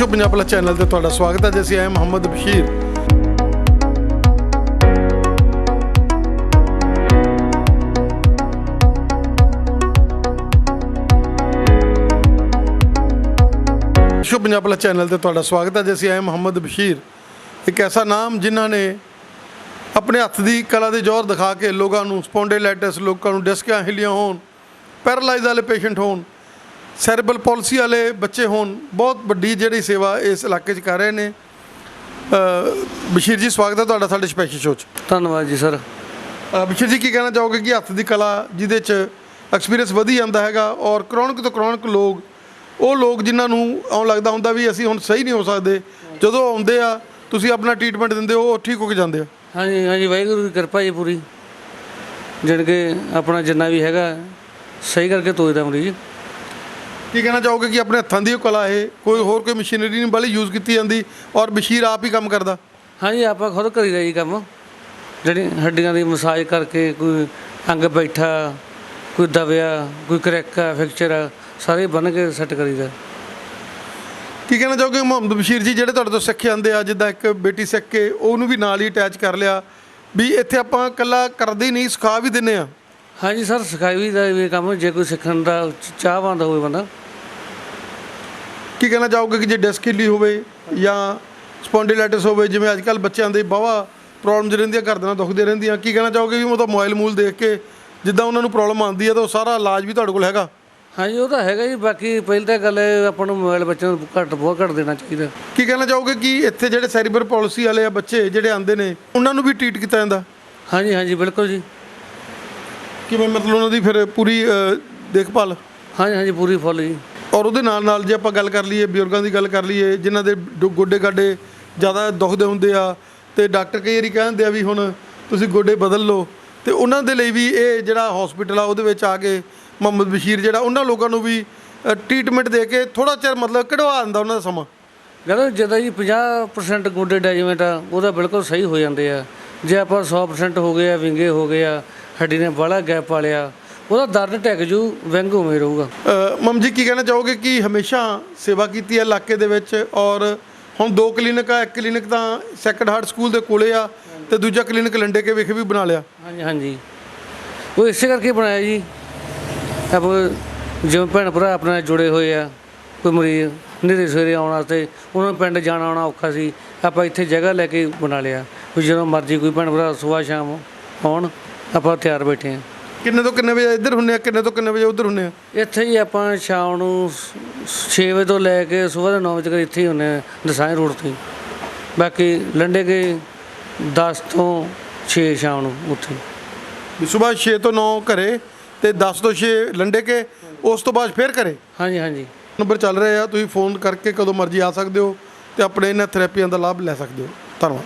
ਵਿਸ਼ਵ Punjab plus channel ਤੇ ਤੁਹਾਡਾ ਸਵਾਗਤ ਹੈ। ਜੀ ਅਸੀਂ ਆਏ ਮੁਹੰਮਦ ਬਸ਼ੀਰ। ਵਿਸ਼ਵ ਪੰਜਾਬ ਪਲਸ ਚੈਨਲ ਤੇ ਤੁਹਾਡਾ ਸਵਾਗਤ ਹੈ। ਜੀ ਅਸੀਂ ਆਏ ਮੁਹੰਮਦ ਬਸ਼ੀਰ। ਇੱਕ ਐਸਾ ਨਾਮ ਜਿਨ੍ਹਾਂ ਨੇ ਆਪਣੇ ਹੱਥ ਦੀ ਕਲਾ ਦੇ ਜ਼ੋਰ ਦਿਖਾ ਕੇ ਲੋਕਾਂ ਨੂੰ ਸਪੌਂਡੇਲਾਈਟਿਸ, ਲੋਕਾਂ ਨੂੰ ਡਿਸਕਾਂ ਹਿੱਲੀਆਂ ਹੋਣ, ਪੈਰਾਲਾਈਜ਼ ਵਾਲੇ ਪੇਸ਼ੈਂਟ ਹੋਣ ਸੈਰਬਲ ਪਾਲਿਸੀ ਵਾਲੇ ਬੱਚੇ ਹੋਣ ਬਹੁਤ ਵੱਡੀ ਜਿਹੜੀ ਸੇਵਾ ਇਸ ਇਲਾਕੇ 'ਚ ਕਰ ਰਹੇ ਨੇ। ਬਸ਼ੀਰ ਜੀ ਸਵਾਗਤ ਹੈ ਤੁਹਾਡਾ ਸਾਡੇ ਸਪੈਸ਼ਲ ਸ਼ੋਅ 'ਚ। ਧੰਨਵਾਦ ਜੀ ਸਰ। ਬਸ਼ੀਰ ਜੀ ਕੀ ਕਹਿਣਾ ਚਾਹੋਗੇ ਕਿ ਹੱਥ ਦੀ ਕਲਾ ਜਿਹਦੇ 'ਚ ਐਕਸਪੀਰੀਅੰਸ ਵਧੀ ਜਾਂਦਾ ਹੈਗਾ ਔਰ ਕਰੋਨਿਕ ਤੋਂ ਕਰੋਨਿਕ ਲੋਕ ਉਹ ਲੋਕ ਜਿਨ੍ਹਾਂ ਨੂੰ ਆਉਂ ਲੱਗਦਾ ਹੁੰਦਾ ਵੀ ਅਸੀਂ ਹੁਣ ਸਹੀ ਨਹੀਂ ਹੋ ਸਕਦੇ ਜਦੋਂ ਆਉਂਦੇ ਆ ਤੁਸੀਂ ਆਪਣਾ ਟ੍ਰੀਟਮੈਂਟ ਦਿੰਦੇ ਹੋ ਉਹ ਠੀਕ ਹੋ ਕੇ ਜਾਂਦੇ ਆ। ਹਾਂਜੀ ਹਾਂਜੀ ਵਾਹਿਗੁਰੂ ਦੀ ਕਿਰਪਾ ਜੀ ਪੂਰੀ। ਜਾਣੀ ਕਿ ਆਪਣਾ ਜਿੰਨਾ ਵੀ ਹੈਗਾ ਸਹੀ ਕਰਕੇ ਤੋਜਦਾ ਮਰੀਜ਼ ਕੀ ਕਹਿਣਾ ਚਾਹੋਗੇ ਕਿ ਆਪਣੇ ਹੱਥਾਂ ਦੀ ਉਹ ਕਲਾ ਇਹ? ਕੋਈ ਹੋਰ ਕੋਈ ਮਸ਼ੀਨਰੀ ਨਹੀਂ ਬਾਲੀ ਯੂਜ਼ ਕੀਤੀ ਜਾਂਦੀ ਔਰ ਬਸ਼ੀਰ ਆਪ ਹੀ ਕੰਮ ਕਰਦਾ? ਹਾਂਜੀ ਆਪਾਂ ਖੁਦ ਕਰੀਦਾ ਜੀ ਕੰਮ। ਜਿਹੜੀ ਹੱਡੀਆਂ ਦੀ ਮਸਾਜ ਕਰਕੇ ਕੋਈ ਅੰਗ ਬੈਠਾ ਕੋਈ ਦਬਿਆ ਕੋਈ ਕਰੈਕਾ ਫ੍ਰੈਕਚਰ ਆ ਸਾਰੇ ਬਣ ਕੇ ਸੈੱਟ ਕਰੀਦਾ ਕੀ ਕਹਿਣਾ ਚਾਹੋਗੇ ਮੁਹੰਮਦ ਬਸ਼ੀਰ ਜੀ ਜਿਹੜੇ ਤੁਹਾਡੇ ਤੋਂ ਸਿੱਖ ਜਾਂਦੇ ਆ ਜਿੱਦਾਂ ਇੱਕ ਬੇਟੀ ਸਿੱਖ ਕੇ ਉਹਨੂੰ ਵੀ ਨਾਲ ਹੀ ਅਟੈਚ ਕਰ ਲਿਆ ਵੀ ਇੱਥੇ ਆਪਾਂ ਇਕੱਲਾ ਕਰਦੇ ਹੀ ਨਹੀਂ ਸਿਖਾ ਵੀ ਦਿੰਨੇ ਆ। ਹਾਂਜੀ ਸਰ ਸਿਖਾਈ ਵੀ ਦਾ ਵੀ ਕੰਮ ਜੇ ਕੋਈ ਸਿੱਖਣ ਦਾ ਚਾਹਵਾਨ ਹੋਵੇ ਬੰਦਾ। ਕੀ ਕਹਿਣਾ ਚਾਹੋਗੇ ਕਿ ਜੇ ਡਿਸਕ ਹਿੱਲੀ ਹੋਵੇ ਜਾਂ ਸਪੌਂਡਿਲਾਈਟਿਸ ਹੋਵੇ ਜਿਵੇਂ ਅੱਜ ਕੱਲ ਬੱਚਿਆਂ ਦੇ ਬਾਵਾ ਪ੍ਰੋਬਲਮਸ ਰਹਿੰਦੀਆਂ ਘਰ ਦੇ ਨਾਲ ਦੁਖਦੇ ਰਹਿੰਦੀਆਂ ਕੀ ਕਹਿਣਾ ਚਾਹੋਗੇ ਵੀ ਉਹ ਤਾਂ ਮੋਬਾਈਲ ਮੂਲ ਦੇਖ ਕੇ ਜਿੱਦਾਂ ਉਹਨਾਂ ਨੂੰ ਪ੍ਰੋਬਲਮ ਆਉਂਦੀ ਹੈ ਤਾਂ ਉਹ ਸਾਰਾ ਇਲਾਜ ਵੀ ਤੁਹਾਡੇ ਕੋਲ ਹੈਗਾ? ਹਾਂਜੀ ਉਹ ਤਾਂ ਹੈਗਾ ਜੀ ਬਾਕੀ ਪਹਿਲੀ ਤਾਂ ਗੱਲ ਹੈ ਆਪਾਂ ਨੂੰ ਮੋਬਾਈਲ ਬੱਚਿਆਂ ਨੂੰ ਘੱਟ ਬਹੁਤ ਘੱਟ ਦੇਣਾ ਚਾਹੀਦਾ। ਕੀ ਕਹਿਣਾ ਚਾਹੋਗੇ ਕਿ ਇੱਥੇ ਜਿਹੜੇ ਸੈਰੀਬਰ ਪਾਲਿਸੀ ਵਾਲੇ ਆ ਬੱਚੇ ਜਿਹੜੇ ਆਉਂਦੇ ਨੇ ਉਹਨਾਂ ਨੂੰ ਵੀ ਟ੍ਰੀਟ ਕੀਤਾ ਜਾਂਦਾ? ਹਾਂਜੀ ਹਾਂਜੀ ਬਿਲਕੁਲ ਜੀ। ਕਿਵੇਂ ਮਤਲਬ ਉਹਨਾਂ ਦੀ ਫਿਰ ਪੂਰੀ ਅ, ਦੇਖਭਾਲ? ਹਾਂਜੀ ਹਾਂਜੀ ਪੂਰੀ ਫੁੱਲ ਜੀ। ਔਰ ਉਹਦੇ ਨਾਲ ਨਾਲ ਜੇ ਆਪਾਂ ਗੱਲ ਕਰ ਲਈਏ, ਬਜ਼ੁਰਗਾਂ ਦੀ ਗੱਲ ਕਰ ਲਈਏ, ਜਿਨ੍ਹਾਂ ਦੇ ਡੋ- ਗੋਡੇ ਗਾਡੇ ਜ਼ਿਆਦਾ ਦੁਖਦੇ ਹੁੰਦੇ ਆ, ਤੇ ਡਾਕਟਰ ਕਈ ਵਾਰੀ ਕਹਿੰਦੇ ਆ ਵੀ ਹੁਣ ਤੁਸੀਂ ਗੋਡੇ ਬਦਲ ਲਓ। ਤੇ ਉਹਨਾਂ ਦੇ ਲਈ ਵੀ ਇਹ ਜਿਹੜਾ ਹਸਪੀਟਲ ਆ, ਉਹਦੇ ਵਿੱਚ ਆ ਕੇ ਮੁਹੰਮਦ ਬਸ਼ੀਰ ਜਿਹੜਾ, ਉਹਨਾਂ ਲੋਕਾਂ ਨੂੰ ਵੀ ਟ੍ਰੀਟਮੈਂਟ ਦੇ ਕੇ ਥੋੜਾ ਚਿਰ ਮਤਲਬ ਕਢਵਾ ਦਿੰਦਾ ਉਹਨਾਂ ਦਾ ਸਮਾਂ। ਜਦੋਂ ਜਦੋਂ ਜੀ 50% ਗੋਡੇ ਡੈਜਮੈਂਟ ਆ, ਉਹਦਾ ਬਿਲਕੁਲ ਸਹੀ ਹੋ ਜਾਂਦੇ ਆ। ਜੇ ਆਪਾਂ 100% ਹੋ ਗਏ ਆ, ਵਿੰਗੇ ਹੋ ਗਏ ਆ, ਹੱਡੀ ਨੇ ਬਾਹਲਾ ਗੈਪ ਪਾ ਲਿਆ ਉਹਦਾ ਦਰਦ ਟੈਕ ਜੂ ਵਿੰਗ ਉਵੇਂ ਰਹੂਗਾ। ਮਮ ਜੀ ਕੀ ਕਹਿਣਾ ਚਾਹੋਗੇ ਕਿ ਹਮੇਸ਼ਾ ਸੇਵਾ ਕੀਤੀ ਹੈ ਇਲਾਕੇ ਦੇ ਵਿੱਚ ਔਰ ਹੁਣ ਦੋ ਕਲੀਨਿਕ ਆ ਇੱਕ ਕਲੀਨਿਕ ਤਾਂ ਸੈਕਰਡ ਹਾਰਟ ਸਕੂਲ ਦੇ ਕੋਲੇ ਆ ਤੇ ਦੂਜਾ ਕਲੀਨਿਕ ਲੰਡੇ ਕੇ ਵਿਖੇ ਵੀ ਬਣਾ ਲਿਆ। ਹਾਂਜੀ ਹਾਂਜੀ। ਉਹ ਇਸੇ ਕਰਕੇ ਬਣਾਇਆ ਜੀ। ਆਪ ਜਿਵੇਂ ਭੈਣ ਭਰਾ ਆਪਣੇ ਜੁੜੇ ਹੋਏ ਆ ਕੋਈ ਮਰੀਜ਼ ਨੇਰੇ ਸਵੇਰੇ ਆਉਣ ਵਾਸਤੇ ਉਹਨਾਂ ਨੂੰ ਪਿੰਡ ਜਾਣਾ ਆਉਣਾ ਔਖਾ ਸੀ। ਆਪਾਂ ਇੱਥੇ ਜਗ੍ਹਾ ਲੈ ਕੇ ਬਣਾ ਲਿਆ। ਵੀ ਜਦੋਂ ਮਰਜ਼ੀ ਕੋਈ ਭੈਣ ਭਰਾ ਸਵੇਰ ਸ਼ਾਮ ਆਉਣ ਆਪਾਂ ਤਿਆਰ ਬੈਠੇ ਆ। ਕਿੰਨੇ ਤੋਂ ਕਿੰਨੇ ਵਜੇ ਇੱਧਰ ਹੁੰਨੇ ਆ ਕਿੰਨੇ ਤੋਂ ਕਿੰਨੇ ਵਜੇ ਉੱਧਰ ਹੁੰਨੇ ਆ? ਇੱਥੇ ਹੀ ਆਪਾਂ ਸ਼ਾਮ ਨੂੰ 6 ਵਜੇ ਤੋਂ ਲੈ ਕੇ ਸਵੇਰ ਦੇ 9 ਵਜੇ ਤੱਕ ਇੱਥੇ ਹੀ ਹੁੰਨੇ ਆ ਦਸਾਂਝ ਰੋਡ ਤੇ ਬਾਕੀ ਲੰਡੇ ਕੇ 10 ਤੋਂ 6 ਸ਼ਾਮ ਨੂੰ ਉੱਥੇ ਵੀ ਸਵੇਰ 6 ਤੋਂ 9 ਘਰੇ ਤੇ 10 ਤੋਂ 6 ਲੰਡੇ ਕੇ ਉਸ ਤੋਂ ਬਾਅਦ ਫੇਰ ਘਰੇ? ਹਾਂਜੀ ਹਾਂਜੀ। ਨੰਬਰ ਚੱਲ ਰਹੇ ਆ ਤੁਸੀਂ ਫੋਨ ਕਰਕੇ ਕਦੋਂ ਮਰਜ਼ੀ ਆ ਸਕਦੇ ਹੋ ਤੇ ਆਪਣੇ ਇਹਨਾਂ ਥੈਰੇਪੀਆਂ ਦਾ ਲਾਭ ਲੈ ਸਕਦੇ ਹੋ। ਧੰਨਵਾਦ।